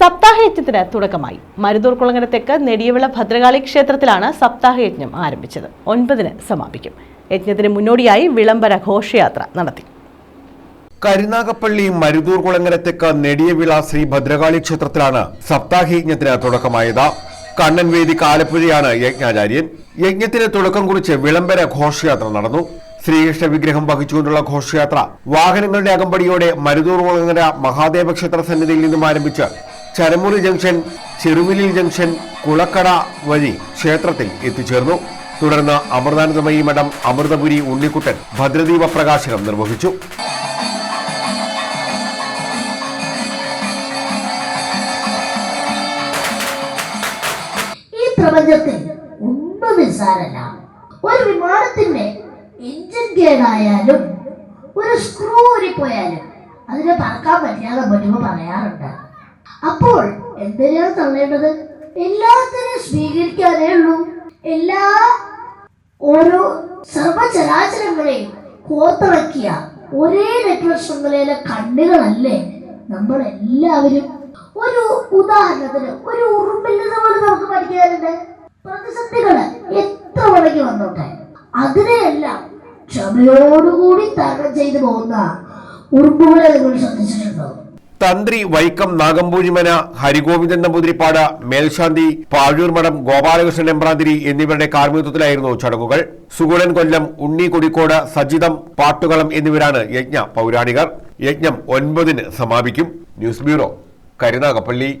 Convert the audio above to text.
സപ്താഹയജ്ഞത്തിന് തുടക്കമായി. മരുതൂർ കുളങ്ങര തെക്ക് നെടിയവിള ഭദ്രകാളി ക്ഷേത്രത്തിലാണ് സപ്താഹയജ്ഞം ആരംഭിച്ചത്. ഒൻപതിന് സമാപിക്കും. യജ്ഞത്തിന് മുന്നോടിയായി വിളംബര ഘോഷയാത്ര നടത്തി. കരുനാഗപ്പള്ളി മരുതൂർ കുളങ്ങര തെക്ക് നെടിയവിള ശ്രീ ഭദ്രകാളി ക്ഷേത്രത്തിലാണ് സപ്താഹയജ്ഞത്തിന് തുടക്കമായത്. കണ്ണൻ വേദി കാലപ്പുഴയാണ് യജ്ഞാചാര്യൻ. യജ്ഞത്തിന് തുടക്കം കുറിച്ച് വിളംബര ഘോഷയാത്ര നടന്നു. ശ്രീകൃഷ്ണ വിഗ്രഹം വഹിച്ചുകൊണ്ടുള്ള ഘോഷയാത്ര വാഹനങ്ങളുടെ അകമ്പടിയോടെ മരുതൂർ കുളങ്ങര മഹാദേവ ക്ഷേത്ര സന്നിധിയിൽ നിന്നും ആരംഭിച്ച് ചരമുറി ജംഗ്ഷൻ ചെറുവിലിൽ ജംഗ്ഷൻ കുളക്കട വഴി ക്ഷേത്രത്തിൽ എത്തിച്ചേർന്നു. തുടർന്ന് അമൃതാനന്ദമയി മഠം അമൃതപുരി ഉണ്ണിക്കുട്ടൻ ഭദ്രദീപ പ്രകാശനം നിർവഹിച്ചു. പ്രപഞ്ചത്തിൽ ഒന്നും നിസ്സാരല്ല ഒരു വിമാനത്തിന്റെ എഞ്ചിൻ കേടായാലും ഒരു സ്ക്രൂ ഊരിപ്പോയാലും അതിനെ പറക്കാൻ പറ്റാതെ പറ്റുമ്പോ പറയാറുണ്ട്. അപ്പോൾ എന്തിനാണ് തള്ളേണ്ടത് എല്ലാത്തിനും സ്വീകരിക്കാനേ ഉള്ളൂ. എല്ലാ ഓരോ സർവചരാചരങ്ങളെയും കോത്തിറക്കിയ ഒരേ നെറ്റ്വർക്ക് കണ്ണുകളല്ലേ നമ്മൾ എല്ലാവരും ഒരു ഉദാഹരണത്തിന് ഒരു ഉറുമ്പില്ലെന്ന് പോലും നമുക്ക് പഠിക്കാറുണ്ട്. പ്രതിസന്ധികൾ എത്ര മടങ്ങി വന്നോട്ടെ? അതിനെയെല്ലാം ക്ഷമയോടുകൂടി തരണം ചെയ്തു പോകുന്ന ഉറുമ്പുകളെ നിങ്ങൾ ശ്രദ്ധിച്ചിട്ടുണ്ടോ? തന്ത്രി വൈക്കം നാഗമ്പൂരിമന ഹരിഗോവിന്ദൻ നമ്പൂതിരിപ്പാട് മേൽശാന്തി പാഴൂർ മഠം ഗോപാലകൃഷ്ണൻ എമ്പ്രാന്തിരി എന്നിവരുടെ കാർമ്മികത്വത്തിലായിരുന്നു ചടങ്ങുകൾ. സുഗുണൻ കൊല്ലം ഉണ്ണി കൊടിക്കോട് സജിതം പാട്ടുകളം എന്നിവരാണ് യജ്ഞ പൗരാണികർ. യജ്ഞം ഒൻപതിന് സമാപിക്കും. News bureau Karunagappally.